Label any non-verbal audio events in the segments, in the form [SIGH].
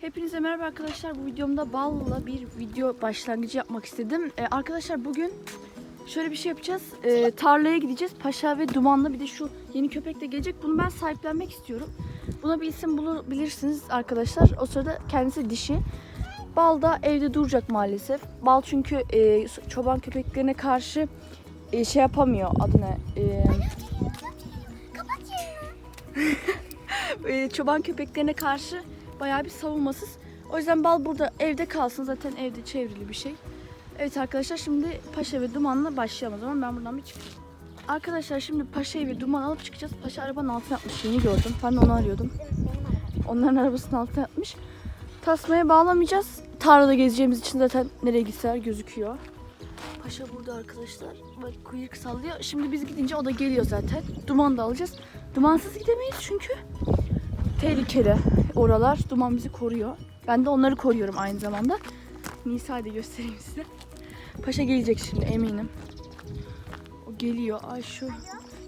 Hepinize merhaba arkadaşlar. Bu videomda balla bir video başlangıcı yapmak istedim. Ee, arkadaşlar bugün şöyle bir şey yapacağız. Ee, tarlaya gideceğiz. Paşa ve Duman'la bir de şu yeni köpek de gelecek. Bunu ben sahiplenmek istiyorum. Buna bir isim bulabilirsiniz arkadaşlar. O sırada kendisi dişi. Bal da evde duracak maalesef. Bal çünkü e, çoban köpeklerine karşı e, şey yapamıyor. Adı ne? E, [LAUGHS] e, çoban köpeklerine karşı bayağı bir savunmasız. O yüzden bal burada evde kalsın. Zaten evde çevrili bir şey. Evet arkadaşlar şimdi Paşa ve Duman'la başlayalım o zaman. Ben buradan bir çıkayım. Arkadaşlar şimdi Paşa'yı ve Duman alıp çıkacağız. Paşa arabanın altına yatmış. Yeni gördüm. Ben onu arıyordum. Onların arabasının altına yatmış. Tasmaya bağlamayacağız. Tarlada gezeceğimiz için zaten nereye gitseler gözüküyor. Paşa burada arkadaşlar. Bak kuyruk sallıyor. Şimdi biz gidince o da geliyor zaten. Duman da alacağız. Dumansız gidemeyiz çünkü tehlikeli oralar. Duman bizi koruyor. Ben de onları koruyorum aynı zamanda. Nisa'yı da göstereyim size. Paşa gelecek şimdi eminim. O geliyor. Ay şu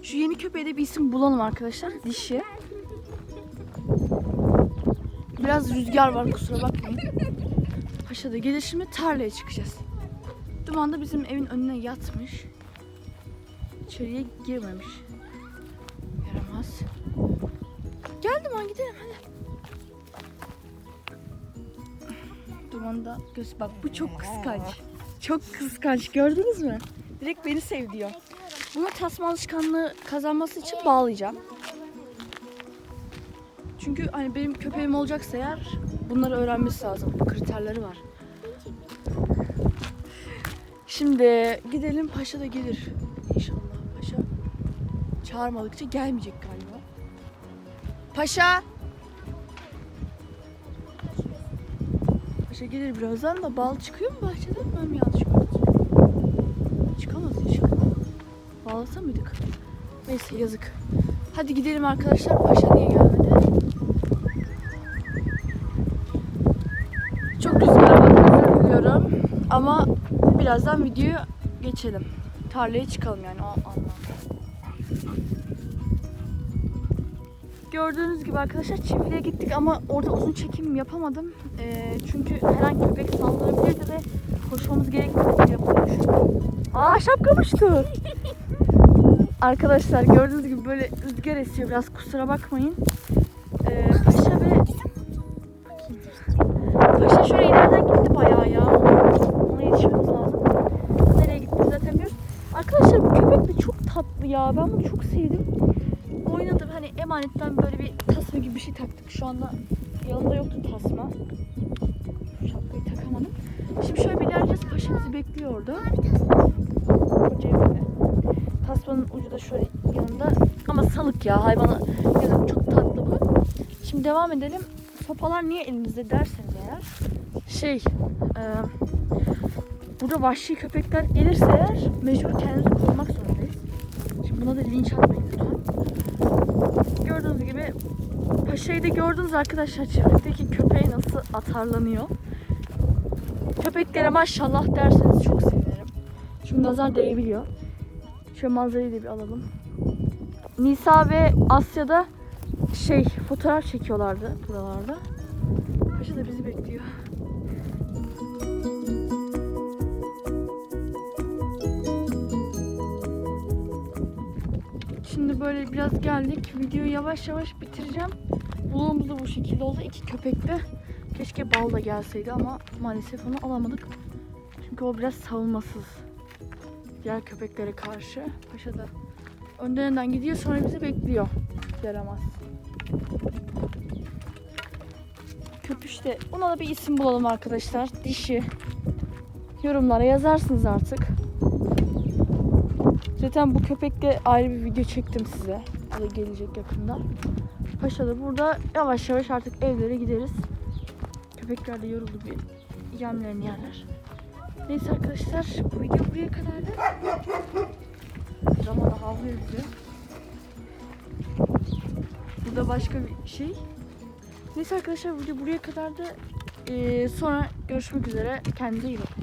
şu yeni köpeğe de bir isim bulalım arkadaşlar. Dişi. Biraz rüzgar var kusura bakmayın. Paşa da gelir şimdi tarlaya çıkacağız. Duman da bizim evin önüne yatmış. İçeriye girmemiş. Yaramaz. Gel Duman gidelim hadi. Duman da göz bak bu çok kıskanç. Çok kıskanç gördünüz mü? Direkt beni sev diyor. Buna tasma alışkanlığı kazanması için bağlayacağım. Çünkü hani benim köpeğim olacaksa eğer bunları öğrenmesi lazım. Bu kriterleri var. Şimdi gidelim Paşa da gelir. İnşallah Paşa çağırmadıkça gelmeyecek galiba. Paşa! Paşa gelir birazdan da bal çıkıyor mu bahçeden? Ben mi yanlış gördüm? Çıkamaz inşallah. Bağlasa mıydık? Neyse yazık. Hadi gidelim arkadaşlar. Paşa niye gelmedi? Çok rüzgar var özür diliyorum. Ama birazdan videoyu geçelim. Tarlaya çıkalım yani o anlamda. Gördüğünüz gibi arkadaşlar çiftliğe gittik ama orada uzun çekim yapamadım. Ee, çünkü her an köpek saldırabilirdi ve koşmamız gerektiğini yapıyormuş. Aa şapkam uçtu. arkadaşlar gördüğünüz gibi böyle rüzgar esiyor biraz kusura bakmayın. Ee, Paşa ve Paşa şöyle ileriden gitti bayağı ya. Ona yetişmemiz lazım. Nereye gitti zaten biliyoruz. Arkadaşlar bu köpek de çok tatlı ya. Ben bunu çok sevdim. Hani emanetten böyle bir tasma gibi bir şey taktık. Şu anda yanında yoktu tasma. Şapkayı takamadım. Şimdi şöyle bir ilerleyeceğiz. Paşa bizi bekliyor orada. Tasmanın ucu da şöyle yanında. Ama salık ya hayvana. Yazık çok tatlı bu. Şimdi devam edelim. Sopalar niye elimizde derseniz eğer. Şey. E, burada vahşi köpekler gelirse eğer mecbur kendimizi korumak zorundayız. Şimdi buna da linç atmayın lütfen. Gördüğünüz gibi Paşa'yı da gördünüz arkadaşlar çiftlikteki köpeği nasıl atarlanıyor. Köpeklere maşallah derseniz çok sevinirim. Şimdi nazar değebiliyor. Şöyle manzarayı da bir alalım. Nisa ve Asya'da şey fotoğraf çekiyorlardı buralarda. Paşa da bizi bekliyor. Böyle biraz geldik. Videoyu yavaş yavaş bitireceğim. Vlogumuz da bu şekilde oldu. İki köpekte. Keşke bal da gelseydi ama maalesef onu alamadık. Çünkü o biraz savunmasız. Diğer köpeklere karşı. Paşa da önden önden gidiyor sonra bizi bekliyor. Yaramaz. Köpüş de. Ona da bir isim bulalım arkadaşlar. Dişi. Yorumlara yazarsınız artık. Zaten bu köpekle ayrı bir video çektim size. O da gelecek yakında. Paşa da burada yavaş yavaş artık evlere gideriz. Köpekler de yoruldu bir yemlerini yerler. Neyse arkadaşlar bu video buraya kadardı. Rama da havlıyor bize. Burada başka bir şey. Neyse arkadaşlar video buraya kadardı. Ee, sonra görüşmek üzere. Kendinize iyi bakın.